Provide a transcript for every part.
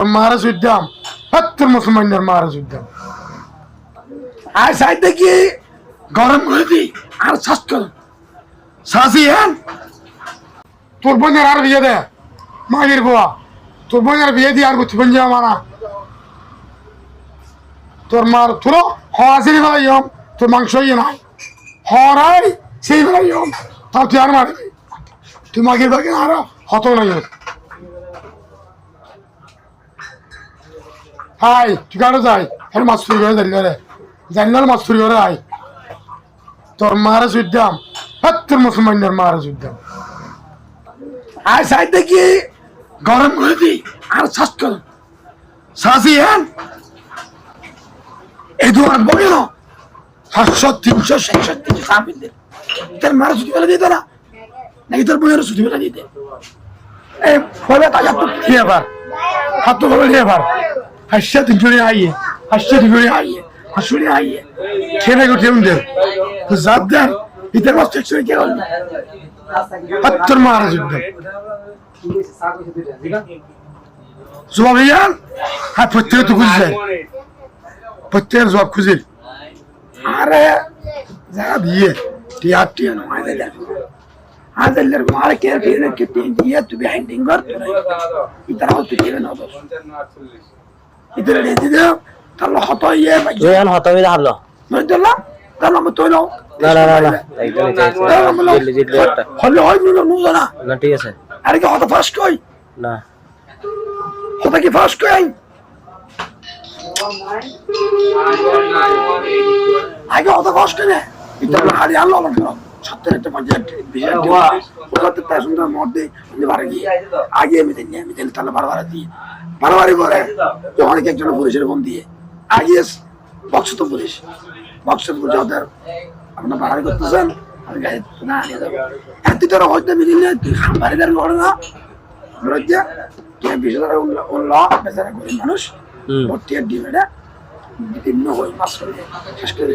মারা যুদ্ধাম সত্তর মুসলমানের মারা যুদ্ধাম আর সাইড কি গরম করে দি আর শ্বাস কর শ্বাসি হ্যাঁ তোর বোনের আর বিয়ে দে মাগির গোয়া তোর বোনের বিয়ে দিয়ে আর গুছি বঞ্জে মানা। তোর মার, তোর হাসির বেলা ইয়ম, তোর মাংস ইয়ে নাই। হরাই সেই বেলা ইয়ম। তাও তুই আর মারবি? তুই মাগির বাকি আর হত নাই হাই কারও যাই আর মাছ চুরি করে জানি রে জানি না মাছ চুরি করে আই তোর মারা যুদ্ধাম সত্তর মুসলমানের মারা যুদ্ধাম আর সাইড দেখি গরম করে দি আর শ্বাস কর শ্বাসি হ্যাঁ এই দু আঁকবো কেন সাতশো তিনশো ছেষট্টি সাবিতে তোর মারা ছুটি ফেলে দিতে না নাকি তোর বইয়ের ছুটি ফেলে দিতে এই ফলে তাজা তো খেয়ে আবার হাত তো ফলে নিয়ে আবার হাসছে তিনশো নিয়ে আইয়ে হাসছে তিনশো নিয়ে আইয়ে হাসু নিয়ে আইয়ে খেয়ে গো ঠেউন দে তো জাত দেন ইতার মাস একশো কে হল হাত্তর মারা যুদ্ধ জবাব ইয়ান হ্যাঁ প্রত্যেকে তো খুঁজছে প্রত্যেকের জবাব খুঁজে আরে যা দিয়ে টিয়া টিয়া নয় দিলে আদেলের মার কে ফিরে কে দিয়ে তুই হাইন্ডিং কর ইতারা দিয়ে দিও তাহলে হত ইয়ে ভাই তুই হত হয়ে হারলো নয় দিলাম তাহলে আমি তো নাও না না না না এইটা নিচে আছে। জিতলি জিতলি একটা হলে হয় নুলো নুলো না না ঠিক আছে আরে কি হত ফার্স্ট কই না হত কি ফার্স্ট কই আগে হত ফার্স্ট কই না ইতারা হারি আলো আলো সত্তর একটা পঞ্চায়েত বিশাল তার সুন্দর মধ্যে আগে আমি দিন আমি দিন তাহলে বারবার দিয়ে। বারবারই করে যখন একজন পুলিশের ফোন দিয়ে। আগে বক্স তো পুলিশ। বক্স তো পুলিশ ওদের আপনার বাড়াই করতেছেন আমি গাড়ি না নিয়ে যাব। এত তোর হয়তো মিলিলে তুই খাম্বারি দেন না রজ্জা তুই বিশ হাজার উল্ল বেচারা গরিব মানুষ ভর্তি আর ডিমেটা বিভিন্ন হই মাছ করে শেষ করে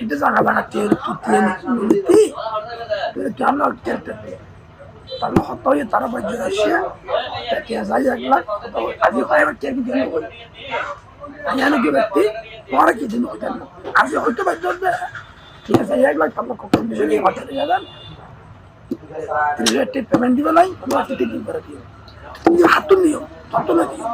dia dia ngerti itu আমরা করতে তাহলে হতো ya তারা বাজে আসে তাকে যায় একলা তো আজ পায় বাচ্চা কি দিন বল আয়ানো কি ব্যক্তি পরে কি দিন হইতেন আজ হয়তো বাজে ঠিক আছে একলা তাহলে কখন বিষয় নিয়ে কথা দিয়ে যান পেমেন্ট দিবে নাই তোমার দিতে করে দিও তুমি নিও তত না দিও